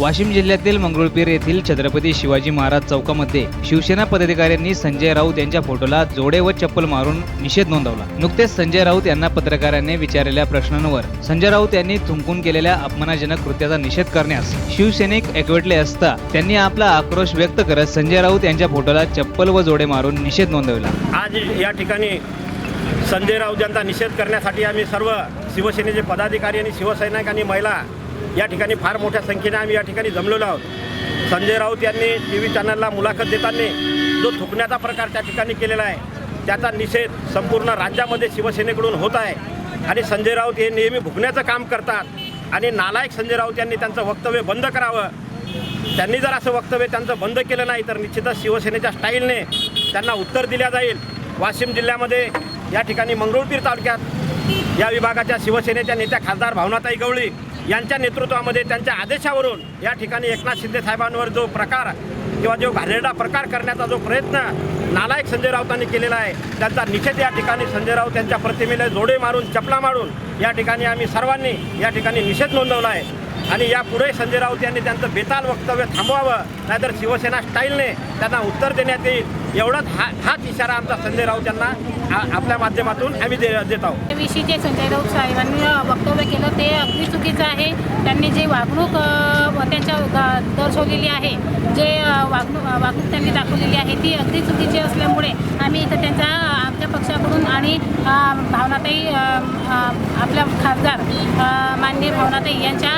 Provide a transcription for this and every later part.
वाशिम जिल्ह्यातील मंगरुळपीर येथील छत्रपती शिवाजी महाराज चौकामध्ये शिवसेना पदाधिकाऱ्यांनी संजय राऊत यांच्या फोटोला जोडे व चप्पल मारून निषेध नोंदवला. नुकतेच संजय राऊत यांना पत्रकारांनी विचारलेल्या प्रश्नांवर संजय राऊत यांनी थुंकून केलेल्या अपमानजनक कृत्याचा निषेध करण्यास शिवसैनिक एकवटले असता त्यांनी आपला आक्रोश व्यक्त करत संजय राऊत यांच्या फोटोला चप्पल व जोडे मारून निषेध नोंदवला. आज या ठिकाणी संजय राऊत यांचा निषेध करण्यासाठी आम्ही सर्व शिवसेनेचे पदाधिकारी आणि शिवसैनिक आणि महिला या ठिकाणी फार मोठ्या संख्येने आम्ही या ठिकाणी जमलेलो आहोत. संजय राऊत यांनी टी व्ही चॅनलला मुलाखत देताना जो थुकण्याचा प्रकार त्या ठिकाणी केलेला आहे त्याचा निषेध संपूर्ण राज्यामध्ये शिवसेनेकडून होत आहे. आणि संजय राऊत हे नेहमी भुकण्याचं काम करतात. आणि नालायक संजय राऊत यांनी त्यांचं वक्तव्य बंद करावं. त्यांनी जर असं वक्तव्य त्यांचं बंद केलं नाही तर निश्चितच शिवसेनेच्या स्टाईलने त्यांना उत्तर दिल्या जाईल. वाशिम जिल्ह्यामध्ये या ठिकाणी मंगरुळपीर तालुक्यात या विभागाच्या शिवसेनेच्या नेत्या खासदार भावनाताई गवळी यांच्या नेतृत्वामध्ये त्यांच्या आदेशावरून या ठिकाणी एकनाथ शिंदे साहेबांवर जो प्रकार किंवा जो घाणेरडा प्रकार करण्याचा जो प्रयत्न नालायक संजय राऊतांनी केलेला आहे त्यांचा निषेध या ठिकाणी संजय राऊत यांच्या प्रतिमेला जोडे मारून चपला मारून या ठिकाणी आम्ही सर्वांनी या ठिकाणी निषेध नोंदवला आहे. आणि यापुढे संजय राऊत यांनी त्यांचं बेताल वक्तव्य थांबवावं नाहीतर शिवसेना स्टाईलने त्यांना उत्तर देण्यात येईल एवढाच हा हाच इशारा आमचा संजय राऊत यांना आपल्या माध्यमातून आम्ही दे देत आहोत. संजय राऊत साहेबांनी वक्तव्य केलं चुकीचं आहे. त्यांनी जे वागणूक त्यांच्या दर्शवलेली आहे जे वागणूक वागणूक त्यांनी दाखवलेली आहे ती अगदी चुकीची असल्यामुळे आम्ही इथं त्यांचा आमच्या पक्षाकडून आणि भावनाताई आपल्या खासदार माननीय भावनाताई यांच्या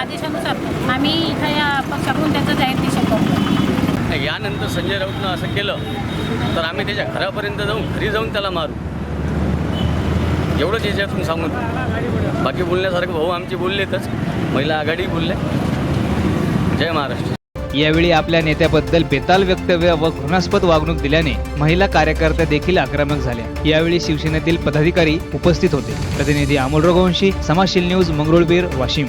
आदेशानुसार आम्ही इथं या पक्षाकडून त्यांचा जाहीर निषेध करतो. यानंतर संजय राऊतनं असं केलं तर आम्ही त्याच्या घरापर्यंत जाऊन घरी जाऊन त्याला मारू. एवढंच याच्यातून सांगून. बाकी बोलण्यासारखं भाऊ आमचे बोललेतच. महिला आघाडी बोलले जय महाराष्ट्र. यावेळी आपल्या नेत्याबद्दल बेताल वक्तव्य व घृणास्पद वागणूक दिल्याने महिला कार्यकर्त्या देखील आक्रमक झाल्या. यावेळी शिवसेनेतील पदाधिकारी उपस्थित होते. प्रतिनिधी अमोल रघुवंशी समाजशील न्यूज मंगरुळबीर वाशिम.